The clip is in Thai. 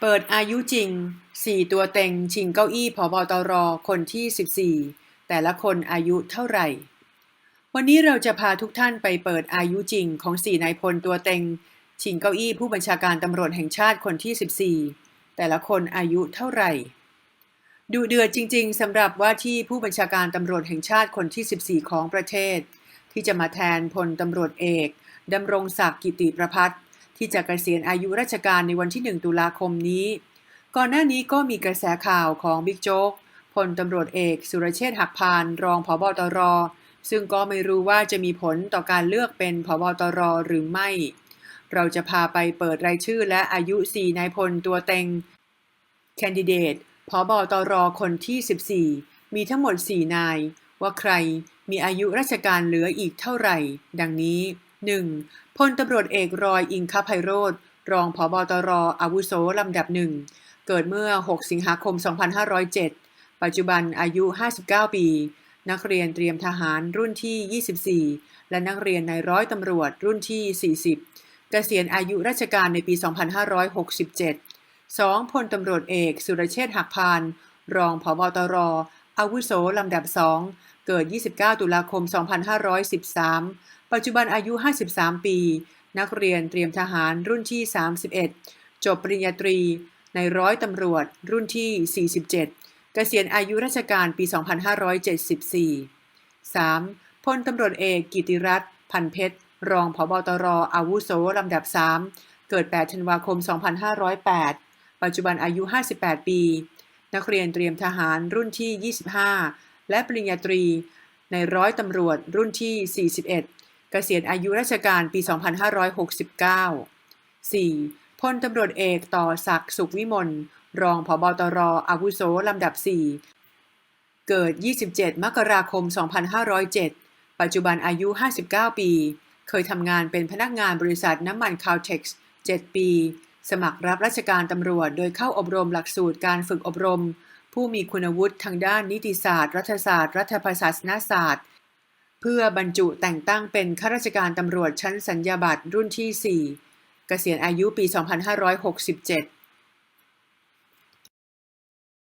เปิดอายุจริง 4 ตัวเต็ง ชิงเก้าอี้ผบตร คนที่ 14 แต่ละคนอายุเท่าไหร่ วันนี้เราจะพาทุกท่านไปเปิดอายุจริงของ4นายพลตัวเต็ง ชิงเก้าอี้ผู้บัญชาการตำรวจแห่งชาติคนที่ 14 แต่ละคนอายุเท่าไหร่ ดูเดือดจริง ๆสำหรับว่าที่ผู้บัญชาการตำรวจแห่งชาติคนที่ 14 ของประเทศ ที่จะมาแทนพลตำรวจเอกดำรงศักดิ์กิติประพัฒน์ ที่จะเกษียณอายุราชการในวันที่ 1 ตุลาคมนี้ ก่อนหน้านี้ก็มีกระแสข่าวของบิ๊กโจ๊กพลตำรวจเอกสุรเชษฐ์หักพานรองผบตร ซึ่งก็ไม่รู้ว่าจะมีผลต่อการเลือกเป็นผบตรหรือไม่ เราจะพาไปเปิดรายชื่อและอายุ 4 นายพลตัวเต็ง แคนดิเดตผบตรคนที่ 14 มีทั้งหมด 4 นาย ว่าใครมีอายุราชการเหลืออีกเท่าไหร่ ดังนี้ 1. พลตำรวจเอกรอยอิงคภัยโรธรองผบตรอาวุโสลำดับหนึ่งเกิดเมื่อ 6 สิงหาคม 2507 ปัจจุบันอายุ 59 ปี นักเรียนเตรียมทหารรุ่นที่ 24 และนักเรียนในร้อยตำรวจรุ่นที่ 40 เกษียณอายุราชการในปี 2567 2. พลตำรวจเอก สุรเชษฐ์หักพาน รองผบตรอาวุโสลำดับ2เกิด 29 ตุลาคม 2513 ปัจจุบันอายุ 53 ปี นักเรียนเตรียมทหารรุ่นที่ 31 จบปริญญาตรี ในร้อยตำรวจรุ่นที่ 47 เกษียณอายุราชการปี 2574 3. พลตำรวจเอกกิติรัตน์พันเพชร รองผบตรอาวุโสลำดับ 3 เกิด 8 ธันวาคม 2508 ปัจจุบันอายุ 58 ปี นักเรียนเตรียมทหารรุ่นที่ 25 และปริญญาตรี ในร้อยตำรวจรุ่นที่ 41 เกษียณอายุราชการปี 2569 4. พลตำรวจเอกต่อศักดิ์สุขวิมล รองผบตรอาวุโสลำดับ 4 เกิด 27 มกราคม 2507 ปัจจุบันอายุ 59 ปี เคยทำงานเป็นพนักงานบริษัทน้ำมันคาวเท็กซ์7ปี สมัครรับราชการตำรวจ โดยเข้าอบรมหลักสูตรการฝึกอบรม ผู้มีคุณวุฒิทางด้านนิติศาสตร์ รัฐศาสตร์ รัฐประศาสนศาสตร์ พื่อบรรจุแต่งตั้งเป็นข้าราชการตำรวจชั้นสัญญาบัตรรุ่นที่ 4 เกษียณอายุปี 2567